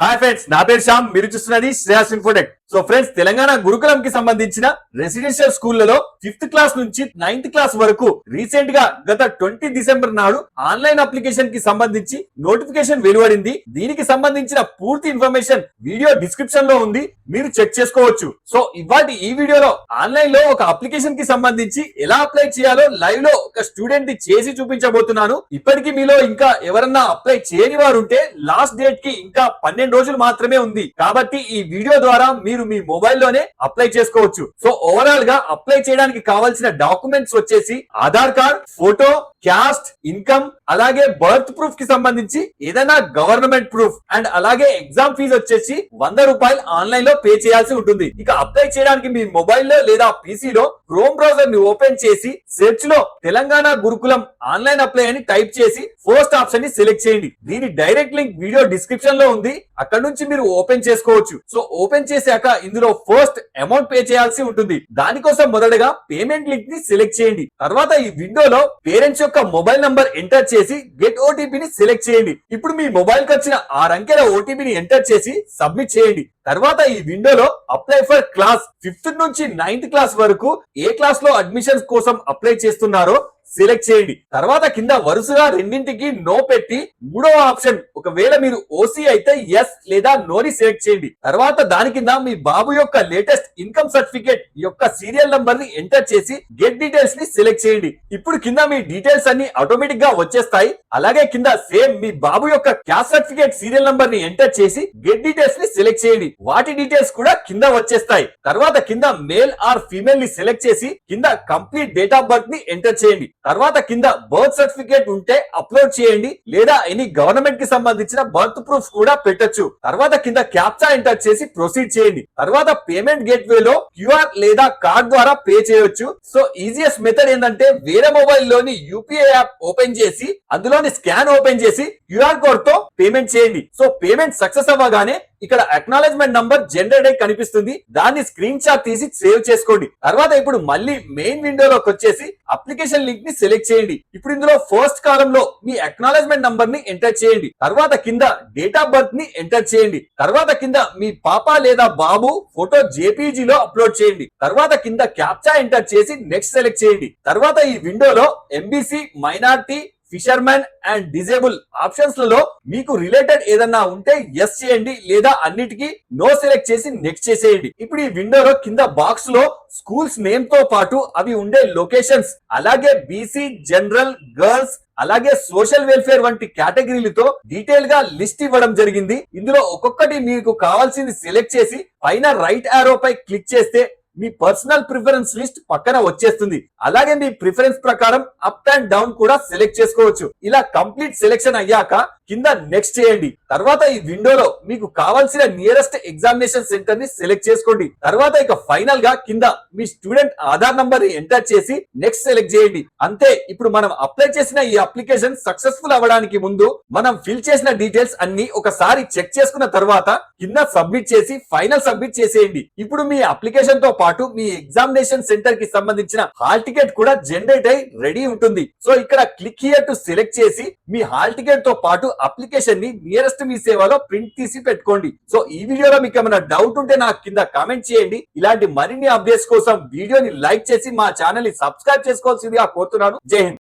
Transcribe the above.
Hi friends నా పేరు శ్యామ్ మీరు చూస్తున్నది Shreyas infotech so friends Telangana Gurukulam కి సంబంధించిన రెసిడెన్షియల్ స్కూళ్ళలో ఫిఫ్త్ క్లాస్ నుంచి నైన్త్ క్లాస్ వరకు రీసెంట్గా గత ట్వంటీ డిసెంబర్ నాడు ఆన్లైన్ అప్లికేషన్కి సంబంధించి నోటిఫికేషన్ వెలువడింది. దీనికి సంబంధించిన పూర్తి ఇన్ఫర్మేషన్ వీడియో డిస్క్రిప్షన్లో ఉంది. మీరు చెక్ చేసుకోవచ్చు. సో ఇవాటి ఈ వీడియోలో ఆన్లైన్లో ఒక అప్లికేషన్కి సంబంధించి ఎలా అప్లై చేయాలో లైవ్లో ఒక స్టూడెంట్ని చేసి చూపించబోతున్నాను. ఇప్పటికీ మీలో ఇంకా ఎవరన్నా అప్లై చేయని వారు ఉంటే లాస్ట్ డేట్కి ఇంకా పన్నెండు రోజులు మాత్రమే ఉంది. కాబట్టి ఈ వీడియో ద్వారా మీరు మీ మొబైల్లోనే అప్లై చేసుకోవచ్చు. సో ఓవరాల్గా అప్లై చేయడానికి కావాల్సిన డాక్యుమెంట్స్ వచ్చేసి Aadhaar card photo caste income అలాగే బర్త్ ప్రూఫ్కి సంబంధించి ఏదైనా గవర్నమెంట్ ప్రూఫ్ అండ్ అలాగే ఎగ్జామ్ ఫీజు వచ్చేసి వంద రూపాయలు ఆన్లైన్లో పే చేయాల్సి ఉంటుంది. ఇక అప్లై చేయడానికి మీ మొబైల్లో లేదా పీసీ లో క్రోమ్ బ్రౌజర్ని ఓపెన్ చేసి సెర్చ్లో తెలంగాణ గురుకులం ఆన్లైన్ అప్లై అని టైప్ చేసి ఫస్ట్ ఆప్షన్ని సెలెక్ట్ చేయండి. దీని డైరెక్ట్ లింక్ వీడియో డిస్క్రిప్షన్లో ఉంది. అక్కడ నుంచి మీరు ఓపెన్ చేసుకోవచ్చు. సో ఓపెన్ చేశాక ఇందులో ఫస్ట్ అమౌంట్ పే చేయాల్సి ఉంటుంది. దానికోసం మొదటగా పేమెంట్ లింక్ని సెలెక్ట్ చేయండి. తర్వాత ఈ విండోలో పేరెంట్స్ యొక్క మొబైల్ నంబర్ ఎంటర్ చేసి గెట్ ఓటీపీని సెలెక్ట్ చేయండి. ఇప్పుడు మీ మొబైల్కి వచ్చిన ఆరు అంకెల ఓటీపీని ఎంటర్ చేసి సబ్మిట్ చేయండి. తర్వాత ఈ విండోలో అప్లై ఫర్ క్లాస్ ఫిఫ్త్ నుంచి నైన్త్ క్లాస్ వరకు ఏ క్లాస్లో అడ్మిషన్స్ కోసం అప్లై చేస్తున్నారో సెలెక్ట్ చేయండి. తర్వాత కింద వరుసగా రెండింటికి నో పెట్టి మూడవ ఆప్షన్ ఒకవేళ మీరు ఓసీ అయితే ఎస్ లేదా నోని సెలెక్ట్ చేయండి. తర్వాత దాని కింద మీ బాబు యొక్క లేటెస్ట్ ఇన్కమ్ సర్టిఫికేట్ యొక్క సీరియల్ నంబర్ని ఎంటర్ చేసి గెట్ డీటెయిల్స్ని సెలెక్ట్ చేయండి. ఇప్పుడు కింద మీ డీటెయిల్స్ అన్ని ఆటోమేటిక్గా వచ్చేస్తాయి. అలాగే కింద సేమ్ మీ బాబు యొక్క క్యాస్ట్ సర్టిఫికేట్ సీరియల్ నంబర్ని ఎంటర్ చేసి గెట్ డీటెయిల్స్ని సెలెక్ట్ చేయండి. వాటి డీటెయిల్స్ కూడా కింద వచ్చేస్తాయి. తర్వాత కింద మేల్ ఆర్ ఫీమేల్ని సెలెక్ట్ చేసి కింద కంప్లీట్ డేట్ ఆఫ్ బర్త్ని ఎంటర్ చేయండి. తర్వాత కింద బర్త్ సర్టిఫికేట్ ఉంటే అప్లోడ్ చేయండి. లేదా ఎనీ గవర్నమెంట్కి సంబంధించిన బర్త్ ప్రూఫ్ కూడా పెట్టొచ్చు. తర్వాత కింద క్యాప్చా ఎంటర్ చేసి ప్రొసీడ్ చేయండి. తర్వాత పేమెంట్ గేట్ వేలో క్యూఆర్ లేదా కార్డ్ ద్వారా పే చేయొచ్చు. సో ఈజియెస్ట్ మెథడ్ ఏంటంటే వేరే మొబైల్లోని యూపీఐ యాప్ ఓపెన్ చేసి అందులోని స్కాన్ ఓపెన్ చేసి క్యూఆర్ కోడ్తో పేమెంట్ చేయండి. సో పేమెంట్ సక్సెస్ అవ్వగానే ఇక్కడ అక్నాలెడ్జ్మెంట్ నంబర్ జనరేట్ అయి కనిపిస్తుంది. దాన్ని స్క్రీన్ షాట్ తీసి సేవ్ చేసుకోండి. తర్వాత ఇప్పుడు మళ్ళీ మెయిన్ విండోలోకి వచ్చేసి అప్లికేషన్ లింక్ని సెలెక్ట్ చేయండి. ఇప్పుడు ఇందులో ఫస్ట్ కాలం లో మీ అక్నాలెడ్జ్మెంట్ నంబర్ని ఎంటర్ చేయండి. తర్వాత కింద డేట్ ఆఫ్ బర్త్ని ఎంటర్ చేయండి. తర్వాత కింద మీ పాప లేదా బాబు ఫోటో జేపీజీ లో అప్లోడ్ చేయండి. తర్వాత కింద క్యాప్చా ఎంటర్ చేసి నెక్స్ట్ సెలెక్ట్ చేయండి. తర్వాత ఈ విండోలో MBC minority fishermen and disable ఆప్షన్స్లలో మీకు రిలేటెడ్ ఏదన్నా ఉంటే ఎస్ చేయండి లేదా అన్నిటికీ నో సెలెక్ట్ చేసి నెక్స్ట్ చేసేయండి. ఇప్పుడు ఈ విండోలో కింద బాక్స్లో స్కూల్స్ నేమ్తో పాటు అవి ఉండే లొకేషన్స్ అలాగే బీసీ జనరల్ గర్ల్స్ అలాగే సోషల్ వెల్ఫేర్ వంటి కేటగిరీలతో డీటెయిల్గా లిస్ట్ ఇవ్వడం జరిగింది. ఇందులో ఒక్కొక్కటి మీకు కావాల్సింది సెలెక్ట్ చేసి పైన రైట్ ఆరో పై క్లిక్ చేస్తే మీ పర్సనల్ ప్రిఫరెన్స్ లిస్ట్ పక్కన వచ్చేస్తుంది. అలాగే మీ ప్రిఫరెన్స్ ప్రకారం అప్ అండ్ డౌన్ కూడా సెలెక్ట్ చేసుకోవచ్చు. ఇలా కంప్లీట్ సెలెక్షన్ అయ్యాక కింద నెక్స్ట్ చేయండి. తర్వాత ఈ విండోలో మీకు కావాల్సిన నియరెస్ట్ ఎగ్జామినేషన్ సెంటర్ని సెలెక్ట్ చేసుకోండి. తర్వాత ఇక ఫైనల్గా కింద మీ స్టూడెంట్ ఆధార్ నంబర్ ఎంటర్ చేసి నెక్స్ట్ సెలెక్ట్ చేయండి. అంతే ఇప్పుడు మనం అప్లై చేసిన ఈ అప్లికేషన్ సక్సెస్ఫుల్ అవ్వడానికి ముందు మనం ఫిల్ చేసిన డీటెయిల్స్ అన్ని ఒకసారి చెక్ చేసుకున్న తర్వాత కింద సబ్మిట్ చేసి ఫైనల్ సబ్మిట్ చేసేయండి. ఇప్పుడు మీ అప్లికేషన్తో పాటు మీ ఎగ్జామినేషన్ సెంటర్కి సంబంధించిన హాల్ టికెట్ కూడా జనరేట్ అయి రెడీ ఉంటుంది. సో ఇక్కడ క్లిక్ హియర్ టు సెలెక్ట్ చేసి మీ హాల్ టికెట్తో పాటు అప్లికేషన్ని నియరెస్ట్ మీ సేవలో ప్రింట్ తీసి పెట్టుకోండి. సో ఈ వీడియోలో మీకు ఏమైనా డౌట్ ఉంటే నాకు కింద కామెంట్ చేయండి. ఇలాంటి మరిన్ని అప్డేట్స్ కోసం వీడియోని లైక్ చేసి మా ఛానల్ని సబ్స్క్రైబ్ చేసుకోవాల్సిందిగా కోరుతున్నాను. జై హింద్.